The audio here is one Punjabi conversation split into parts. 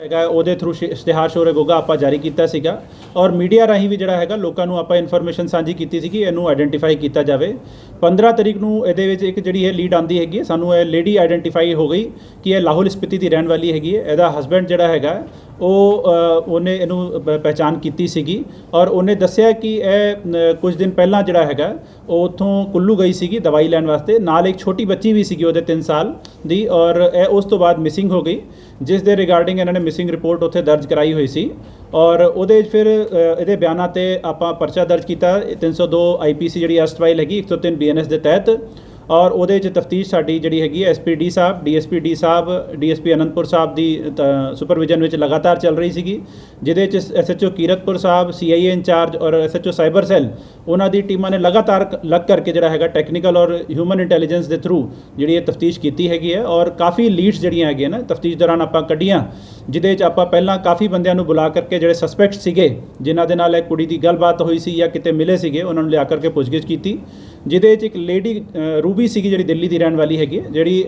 ਹੈਗਾ ਉਹਦੇ ਥਰੂ ਇਸ਼ਤਿਹਾਰ ਸ਼ੋਰੇ ਗੋਗਾ ਆਪਾਂ ਜਾਰੀ ਕੀਤਾ ਸੀਗਾ ਔਰ ਮੀਡੀਆ ਰਾਹੀਂ ਵੀ ਜਿਹੜਾ ਹੈਗਾ ਲੋਕਾਂ ਨੂੰ ਆਪਾਂ ਇਨਫੋਰਮੇਸ਼ਨ ਸਾਂਝੀ ਕੀਤੀ ਸੀ ਕਿ ਇਹਨੂੰ ਆਇਡੈਂਟੀਫਾਈ ਕੀਤਾ ਜਾਵੇ। 15 ਤਰੀਕ ਨੂੰ ਇਹਦੇ ਵਿੱਚ ਇੱਕ ਜਿਹੜੀ ਇਹ ਲੀਡ ਆਂਦੀ ਹੈਗੀ ਹੈ, ਸਾਨੂੰ ਇਹ ਲੇਡੀ ਆਇਡੈਂਟੀਫਾਈ ਹੋ ਗਈ ਕਿ ਇਹ ਲਾਹੌਲ ਸਪੀਤੀ ਦੀ ਰਹਿਣ ਵਾਲੀ ਹੈਗੀ ਹੈ। ਇਹਦਾ ਹਸਬੈਂਡ ਜਿਹੜਾ ਹੈਗਾ ਉਹ ਉਹਨੇ ਇਹਨੂੰ ਪ- ਪਹਿਚਾਣ ਕੀਤੀ ਸੀਗੀ ਔਰ ਉਹਨੇ ਦੱਸਿਆ ਕਿ ਇਹ ਕੁਝ ਦਿਨ ਪਹਿਲਾਂ ਜਿਹੜਾ ਹੈਗਾ, ਉਹ ਉੱਥੋਂ ਕੁੱਲੂ ਗਈ ਸੀਗੀ ਦਵਾਈ ਲੈਣ ਵਾਸਤੇ। ਨਾਲ ਇੱਕ ਛੋਟੀ ਬੱਚੀ ਵੀ ਸੀਗੀ ਉਹਦੇ 3 ਸਾਲ ਦੀ ਔਰ ਇਹ ਉਸ ਤੋਂ ਬਾਅਦ ਮਿਸਿੰਗ ਹੋ ਗਈ, ਜਿਸ ਦੇ ਰਿਗਾਰਡਿੰਗ ਇਹਨਾਂ ਨੇ ਮਿਸਿੰਗ ਰਿਪੋਰਟ ਉੱਥੇ ਦਰਜ ਕਰਾਈ ਹੋਈ ਸੀ ਔਰ ਉਹਦੇ ਵਿੱਚ ਫਿਰ ਇਹਦੇ ਬਿਆਨਾਂ ਤੇ ਆਪਾਂ ਪਰਚਾ ਦਰਜ ਕੀਤਾ। 302 ਆਈਪੀਸੀ ਜਿਹੜੀ ਅਸਟਵਾਈਲ ਹੈਗੀ 103 ਬੀਐਨਐਸ ਦੇ ਤਹਿਤ। ਔਰ ਉਹਦੇ ਚ ਤਫਤੀਸ਼ ਸਾਡੀ ਜਿਹੜੀ ਹੈਗੀ ਐਸਪੀਡੀ ਸਾਹਿਬ ਡੀਐਸਪੀ ਡੀ ਸਾਹਿਬ ਡੀਐਸਪੀ ਅਨੰਦਪੁਰ ਸਾਹਿਬ ਦੀ ਸੁਪਰਵਿਜ਼ਨ ਵਿੱਚ ਲਗਾਤਾਰ ਚੱਲ ਰਹੀ ਸੀਗੀ, ਜਿਹਦੇ ਚ SHO Kiratpur Sahib CIA incharge ਔਰ ਐਸਐਚਓ ਸਾਈਬਰ ਸੈੱਲ ਉਹਨਾਂ ਦੀ ਟੀਮਾਂ ਨੇ ਲਗਾਤਾਰ ਲੱਗ ਕਰਕੇ ਜਿਹੜਾ ਹੈਗਾ ਟੈਕਨੀਕਲ ਔਰ ਹਿਊਮਨ ਇੰਟੈਲੀਜੈਂਸ ਦੇ ਥਰੂ ਜਿਹੜੀ ਇਹ ਤਫਤੀਸ਼ ਕੀਤੀ ਹੈਗੀ ਹੈ ਔਰ ਕਾਫੀ ਲੀਡਸ ਜਿਹੜੀਆਂ ਹੈਗੀਆਂ ਨਾ, ਤਫਤੀਸ਼ ਦੌਰਾਨ ਆਪਾਂ ਕੱਢੀਆਂ, ਜਿਹਦੇ ਚ ਆਪਾਂ ਪਹਿਲਾਂ ਕਾਫੀ ਬੰਦਿਆਂ ਨੂੰ ਬੁਲਾ ਕਰਕੇ ਜਿਹੜੇ ਸਸਪੈਕਟ ਸੀਗੇ, ਜਿਨ੍ਹਾਂ ਦੇ ਨਾਲ ਇਹ ਕੁੜੀ ਦੀ ਗੱਲਬਾਤ ਹੋਈ ਸੀ ਜਾਂ ਕਿਤੇ ਮਿਲੇ ਸੀਗੇ, ਉਹਨਾਂ ਨੂੰ ਲਿਆ ਕਰਕੇ ਪੁੱਛਗਿੱਛ ਕੀਤੀ ਜਿਹਦੇ 'ਚ ਇੱਕ ਲੇਡੀ ਰੂਬੀ ਸੀਗੀ ਜਿਹੜੀ ਦਿੱਲੀ ਦੀ ਰਹਿਣ ਵਾਲੀ ਹੈਗੀ ਹੈ, ਜਿਹੜੀ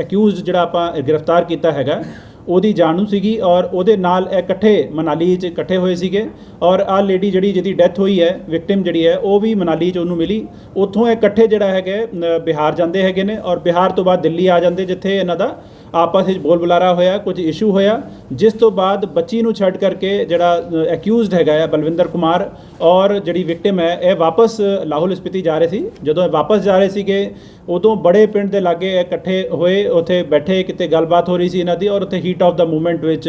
ਅਕਿਊਜ਼ਡ ਜਿਹੜਾ ਆਪਾਂ ਗ੍ਰਿਫਤਾਰ ਕੀਤਾ ਹੈਗਾ ਉਹਦੀ ਜਾਣੂ ਸੀਗੀ ਔਰ ਉਹਦੇ ਨਾਲ ਇਹ ਇਕੱਠੇ ਮਨਾਲੀ 'ਚ ਇਕੱਠੇ ਹੋਏ ਸੀਗੇ ਔਰ ਆਹ ਲੇਡੀ ਜਿਹੜੀ ਜਿਹਦੀ ਡੈਥ ਹੋਈ ਹੈ ਵਿਕਟਿਮ ਜਿਹੜੀ ਹੈ ਉਹ ਵੀ ਮਨਾਲੀ 'ਚ ਉਹਨੂੰ ਮਿਲੀ। ਉੱਥੋਂ ਇਹ ਇਕੱਠੇ ਜਿਹੜਾ ਹੈਗਾ ਬਿਹਾਰ ਜਾਂਦੇ ਹੈਗੇ ਨੇ ਔਰ ਬਿਹਾਰ ਤੋਂ ਬਾਅਦ ਦਿੱਲੀ ਆ ਜਾਂਦੇ ਜਿੱਥੇ ਇਹਨਾਂ ਦਾ ਆਪਸ ਵਿੱਚ ਬੋਲ ਬੁਲਾਰਾ ਹੋਇਆ, ਕੁਝ ਇਸ਼ੂ ਹੋਇਆ, ਜਿਸ ਤੋਂ ਬਾਅਦ ਬੱਚੀ ਨੂੰ ਛੱਡ ਕਰਕੇ ਜਿਹੜਾ ਅਕਿਊਜ਼ਡ ਹੈਗਾ ਹੈ ਬਲਵਿੰਦਰ ਕੁਮਾਰ ਔਰ ਜਿਹੜੀ ਵਿਕਟਿਮ ਹੈ, ਇਹ ਵਾਪਸ ਲਾਹੌਲ ਸਪੀਤੀ ਜਾ ਰਹੇ ਸੀ। ਜਦੋਂ ਇਹ ਵਾਪਸ ਜਾ ਰਹੇ ਸੀਗੇ, ਉਦੋਂ ਬੜੇ ਪਿੰਡ ਦੇ ਲਾਗੇ ਇਕੱਠੇ ਹੋਏ, ਉੱਥੇ ਬੈਠੇ, ਕਿਤੇ ਗੱਲਬਾਤ ਹੋ ਰਹੀ ਸੀ ਇਹਨਾਂ ਦੀ ਔਰ ਉੱਥੇ ਹੀਟ ਆਫ ਦਾ ਮੂਵਮੈਂਟ ਵਿੱਚ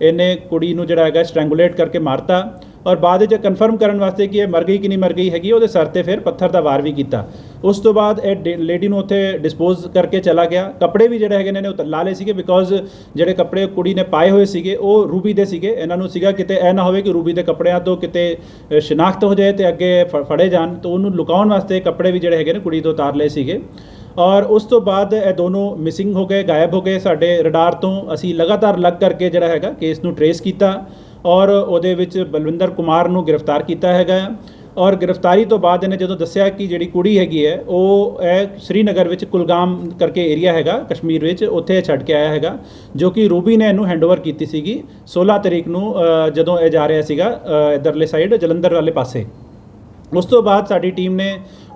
ਇਹਨੇ ਕੁੜੀ ਨੂੰ ਜਿਹੜਾ ਹੈਗਾ ਸਟ੍ਰੈਂਗੂਲੇਟ ਕਰਕੇ ਮਾਰਤਾ। ਔਰ ਬਾਅਦ ਵਿੱਚ ਕਨਫਰਮ ਕਰਨ ਵਾਸਤੇ ਕਿ ਇਹ ਮਰ ਗਈ ਕਿ ਨਹੀਂ ਮਰ ਗਈ ਹੈਗੀ, ਉਹਦੇ ਸਰ ਤੇ ਫਿਰ ਪੱਥਰ ਦਾ ਵਾਰ ਵੀ ਕੀਤਾ। ਉਸ ਤੋਂ ਬਾਅਦ ਇਹ ਲੇਡੀ ਨੂੰ ਉੱਥੇ ਡਿਸਪੋਜ਼ ਕਰਕੇ ਚਲਾ ਗਿਆ। ਕੱਪੜੇ ਵੀ ਜਿਹੜੇ ਹੈਗੇ ਨੇ ਨੇ ਉਹ ਲਾ ਲਏ ਸੀਗੇ ਬਿਕੋਜ਼ ਜਿਹੜੇ ਕੱਪੜੇ ਕੁੜੀ ਨੇ ਪਾਏ ਹੋਏ ਸੀਗੇ, ਉਹ ਰੂਬੀ ਦੇ ਸੀਗੇ। ਇਹਨਾਂ ਨੂੰ ਸੀਗਾ ਕਿਤੇ ਇਹ ਨਾ ਹੋਵੇ ਕਿ ਰੂਬੀ ਦੇ ਕੱਪੜਿਆਂ ਤੋਂ ਕਿਤੇ ਸ਼ਨਾਖਤ ਹੋ ਜਾਏ ਤੇ ਅੱਗੇ ਫ- ਫੜੇ ਜਾਣ। ਤਾਂ ਉਹਨੂੰ ਲੁਕਾਉਣ ਵਾਸਤੇ ਕੱਪੜੇ ਵੀ ਜਿਹੜੇ ਹੈਗੇ ਨੇ ਕੁੜੀ ਤੋਂ ਉਤਾਰ ਲਏ ਸੀਗੇ। ਔਰ ਉਸ ਤੋਂ ਬਾਅਦ ਇਹ ਦੋਨੋਂ ਮਿਸਿੰਗ ਹੋ ਗਏ, ਗਾਇਬ ਹੋ ਗਏ। ਸਾਡੇ ਰਡਾਰ ਤੋਂ ਅਸੀਂ ਲਗਾਤਾਰ ਲੱਗ ਕਰਕੇ ਜਿਹੜਾ ਹੈਗਾ ਕੇਸ ਨੂੰ ਟਰੇਸ ਕੀਤਾ। ਔਰ ਉਹਦੇ ਵਿੱਚ ਬਲਵਿੰਦਰ ਕੁਮਾਰ ਨੂੰ ਗ੍ਰਿਫਤਾਰ ਕੀਤਾ ਹੈਗਾ ਔਰ ਗ੍ਰਿਫਤਾਰੀ ਤੋਂ ਬਾਅਦ ਇਹਨੇ ਜਦੋਂ ਦੱਸਿਆ ਕਿ ਜਿਹੜੀ ਕੁੜੀ ਹੈਗੀ ਹੈ ਉਹ ਇਹ ਸ੍ਰੀਨਗਰ ਵਿੱਚ ਕੁਲਗਾਮ ਕਰਕੇ ਏਰੀਆ ਹੈਗਾ ਕਸ਼ਮੀਰ ਵਿੱਚ ਉੱਥੇ ਇਹ ਛੱਡ ਕੇ ਆਇਆ ਹੈਗਾ ਜੋ ਕਿ ਰੂਬੀ ਨੇ ਇਹਨੂੰ ਹੈਂਡਓਵਰ ਕੀਤੀ ਸੀਗੀ 16 ਤਰੀਕ ਨੂੰ ਜਦੋਂ ਇਹ ਜਾ ਰਿਹਾ ਸੀਗਾ ਅ, ਇੱਧਰਲੇ ਸਾਈਡ ਜਲੰਧਰ ਵਾਲੇ ਪਾਸੇ। ਉਸ ਤੋਂ ਬਾਅਦ ਸਾਡੀ ਟੀਮ ਨੇ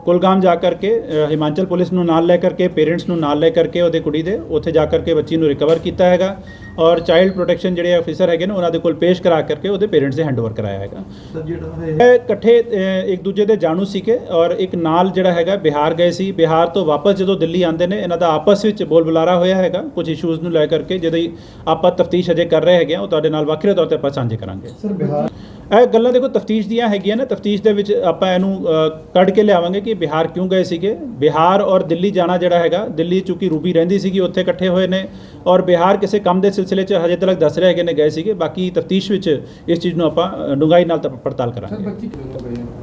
ਕੁਲਗਾਮ ਜਾ ਕਰਕੇ ਹਿਮਾਚਲ ਪੁਲਿਸ ਨੂੰ ਨਾਲ ਲੈ ਕਰਕੇ ਪੇਰੈਂਟਸ ਨੂੰ ਨਾਲ ਲੈ ਕਰਕੇ ਉਹਦੇ ਕੁੜੀ ਦੇ ਉੱਥੇ ਜਾ ਕਰਕੇ ਬੱਚੀ ਨੂੰ ਰਿਕਵਰ ਕੀਤਾ ਹੈਗਾ। ਔਰ ਚਾਈਲਡ ਪ੍ਰੋਟੈਕਸ਼ਨ ਜਿਹੜੇ ਅਫੀਸਰ ਹੈਗੇ ਨੇ ਉਹਨਾਂ ਦੇ ਕੋਲ ਪੇਸ਼ ਕਰਾ ਕਰਕੇ ਉਹਦੇ ਪੇਰੈਂਟਸ ਦੇ ਹੈਂਡਓਵਰ ਕਰਾਇਆ ਹੈਗਾ। ਸਰ ਜਿਹੜਾ ਇਹ ਇਕੱਠੇ ਇੱਕ ਦੂਜੇ ਦੇ ਜਾਣੂ ਸੀਗੇ ਔਰ ਇੱਕ ਨਾਲ ਜਿਹੜਾ ਹੈਗਾ ਬਿਹਾਰ ਗਏ ਸੀ। ਬਿਹਾਰ ਤੋਂ ਵਾਪਸ ਜਦੋਂ ਦਿੱਲੀ ਆਉਂਦੇ ਨੇ ਇਹਨਾਂ ਦਾ ਆਪਸ ਵਿੱਚ ਬੋਲ ਬੁਲਾਰਾ ਹੋਇਆ ਹੈਗਾ। ਕੁਝ ਇਸ਼ੂਜ਼ ਨੂੰ ਲੈ ਕਰਕੇ ਜਿਹਦੀ ਆਪਾਂ ਤਫਤੀਸ਼ ਅਜੇ ਕਰ ਰਹੇ ਹੈਗੇ ਆ ਉਹ ਤੁਹਾਡੇ ਨਾਲ ਵੱਖਰੇ ਤੌਰ ਤੇ ਆਪਾਂ ਸਾਂਝੇ ਕਰਾਂਗੇ। ਸਰ ਬਿਹਾਰ ਇਹ ਗੱਲਾਂ ਦੇਖੋ ਤਫਤੀਸ਼ ਦੀਆਂ ਹੈਗੀਆਂ ਨੇ। ਤਫਤੀਸ਼ ਦੇ ਵਿੱਚ ਆਪਾਂ ਇਹਨੂੰ ਕੱਢ ਕੇ ਲਿਆਵਾਂਗੇ ਕਿ ਬਿਹਾਰ ਕਿਉਂ ਗਏ ਸੀਗੇ। ਬਿਹਾਰ ਔਰ ਦਿੱਲੀ ਜਾਣਾ ਜਿਹੜਾ ਹੈਗਾ ਦਿੱਲੀ ਚੂੰਕਿ ਰੂਬੀ ਰਹਿੰਦੀ ਸੀਗੀ ਉੱਥੇ ਇਕੱਠੇ ਹੋਏ ਨੇ। ਔਰ ਬਿਹਾਰ ਕਿਸੇ ਕੰਮ ਦੇ ਸਿਲਸਿਲੇ 'ਚ ਹਜੇ ਤੱਕ ਦੱਸ ਰਹੇ ਹੈਗੇ ਨੇ ਗਏ ਸੀਗੇ। ਬਾਕੀ ਤਫਤੀਸ਼ ਵਿੱਚ ਇਸ ਚੀਜ਼ ਨੂੰ ਆਪਾਂ ਡੂੰਘਾਈ ਨਾਲ ਪੜਤਾਲ ਕਰਾਂਗੇ।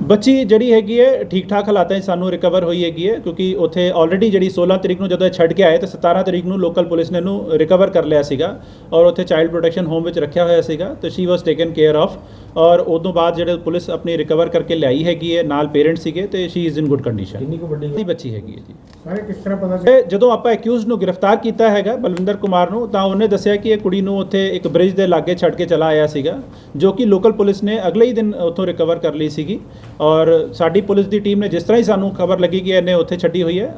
ਬੱਚੀ ਜਿਹੜੀ ਹੈਗੀ ਹੈ ਠੀਕ ਠਾਕ ਹਾਲਾਤਾਂ 'ਚ ਸਾਨੂੰ ਰਿਕਵਰ ਹੋਈ ਹੈਗੀ ਹੈ ਕਿਉਂਕਿ ਉੱਥੇ ਆਲਰੇਡੀ ਜਿਹੜੀ 16 ਤਰੀਕ ਨੂੰ ਜਦੋਂ ਇਹ ਛੱਡ ਕੇ ਆਏ ਤੇ 17 ਤਰੀਕ ਨੂੰ ਲੋਕਲ ਪੁਲਿਸ ਨੇ ਇਹਨੂੰ ਰਿਕਵਰ ਕਰ ਲਿਆ ਸੀਗਾ ਔਰ ਉੱਥੇ ਚਾਈਲਡ ਪ੍ਰੋਟੈਕਸ਼ਨ ਹੋਮ ਵਿੱਚ ਰੱਖਿਆ ਹੋਇਆ ਸੀਗਾ ਤੇ she was taken care of ਔਰ ਉਦੋਂ ਬਾਅਦ ਜਿਹੜੇ ਪੁਲਿਸ ਆਪਣੀ ਰਿਕਵਰ ਕਰਕੇ ਲਿਆਈ ਹੈਗੀ ਹੈ ਨਾਲ ਪੇਰੈਂਟਸ ਸੀਗੇ ਤੇ she is in good condition ਕਿੰਨੀ ਕੁ ਵੱਡੀ ਦੀ ਬੱਚੀ ਹੈਗੀ ਹੈ ਜੀ। ਸਾਰੇ ਕਿਸ ਤਰ੍ਹਾਂ ਪਤਾ ਇਹ ਜਦੋਂ ਆਪਾਂ ਅਕਿਊਜ਼ਡ ਨੂੰ ਗ੍ਰਿਫਤਾਰ ਕੀਤਾ ਹੈਗਾ ਬਲਵਿੰਦਰ ਕੁਮਾਰ ਨੂੰ ਤਾਂ ਉਹਨੇ ਦੱਸਿਆ ਕਿ ਇਹ ਕੁੜੀ ਨੂੰ ਉੱਥੇ ਇੱਕ ਬ੍ਰਿਜ ਦੇ ਲਾਗੇ ਛੱਡ ਕੇ ਚਲਾ ਆਇਆ ਸੀਗਾ ਜੋ ਕਿ ਲੋਕਲ ਪੁਲਿਸ ਨੇ ਅਗਲੇ ਹੀ ਦਿਨ ਉੱਥੋਂ ਰਿਕਵਰ ਕਰ ਲਈ ਸੀਗੀ। ਔਰ ਸਾਡੀ ਪੁਲਿਸ ਦੀ ਟੀਮ ਨੇ ਜਿਸ ਤਰ੍ਹਾਂ ਹੀ ਸਾਨੂੰ ਖਬਰ ਲੱਗੀ ਕਿ ਇਹਨੇ ਉੱਥੇ ਛੱਡੀ ਹੋਈ ਹੈ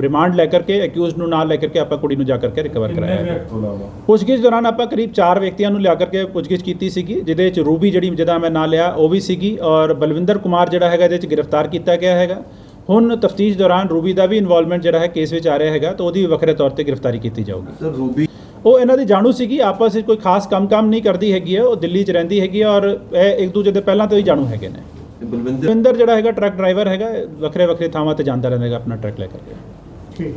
ਰਿਮਾਂਡ ਲੈ ਕਰਕੇ ਅਕਿਊਜ਼ਡ ਨੂੰ ਨਾਲ ਲੈ ਕਰਕੇ ਆਪਾਂ ਕੁੜੀ ਨੂੰ ਜਾ ਕਰਕੇ ਰਿਕਵਰ ਕਰਾਇਆ ਪੁੱਛਗਿੱਛ ਦੌਰਾਨ ਆਪਾਂ ਕਰੀਬ 4 ਵਿਅਕਤੀਆਂ ਨੂੰ ਲਿਆ ਕਰਕੇ ਪੁੱਛਗਿੱਛ ਕੀਤੀ ਸੀਗੀ ਜਿਹਦੇ ਵਿੱਚ ਰੂਬੀ ਜਿਹੜੀ ਜਿਹਦਾ ਮੈਂ ਨਾਂ ਲਿਆ ਉਹ ਵੀ ਸੀਗੀ ਔਰ ਬਲਵਿੰਦਰ ਕੁਮਾਰ ਜਿਹੜਾ ਹੈਗਾ ਇਹਦੇ ਵਿੱਚ ਗ੍ਰਿਫਤਾਰ ਕੀਤਾ ਗਿਆ ਹੈਗਾ। ਹੁਣ ਤਫਤੀਸ਼ ਦੌਰਾਨ ਰੂਬੀ ਦਾ ਵੀ ਇਨਵੋਲਵਮੈਂਟ ਜਿਹੜਾ ਹੈ ਕੇਸ ਵਿੱਚ ਆ ਰਿਹਾ ਹੈਗਾ ਤਾਂ ਉਹਦੀ ਵੀ ਵੱਖਰੇ ਤੌਰ ਤੇ ਗ੍ਰਿਫਤਾਰੀ ਕੀਤੀ ਜਾਊਗੀ। ਸਰ ਰੂਬੀ ਉਹ ਇਹਨਾਂ ਦੀ ਜਾਣੂ ਸੀਗੀ ਆਪਸ ਵਿੱਚ ਕੋਈ ਖਾਸ ਕੰਮ-ਕੰਮ ਨਹੀਂ ਕਰਦੀ ਹੈਗੀ ਹੈ ਉਹ ਦਿੱਲੀ 'ਚ ਰਹਿੰਦੀ ਹੈਗੀ ਹੈ ਔਰ ਇਹ ਇੱਕ ਦੂਜੇ ਦੇ ਪਹਿਲਾਂ ਤੋਂ ਹੀ ਜਾਣੂ ਹੈਗੇ ਨੇ। ਬਲਵਿੰਦਰ ਜਿਹੜਾ ਹੈਗਾ ਟਰੱਕ ਡਰਾਈਵਰ ਹੈਗਾ ਵੱਖਰੇ ਵੱਖਰੇ ਥਾਵਾਂ ਤੇ ਜਾਂਦਾ ਰਹਿੰਦਾ ਹੈਗਾ ਆਪਣਾ ਟਰੱਕ ਲੈ ਕਰਕੇ ਠੀਕ।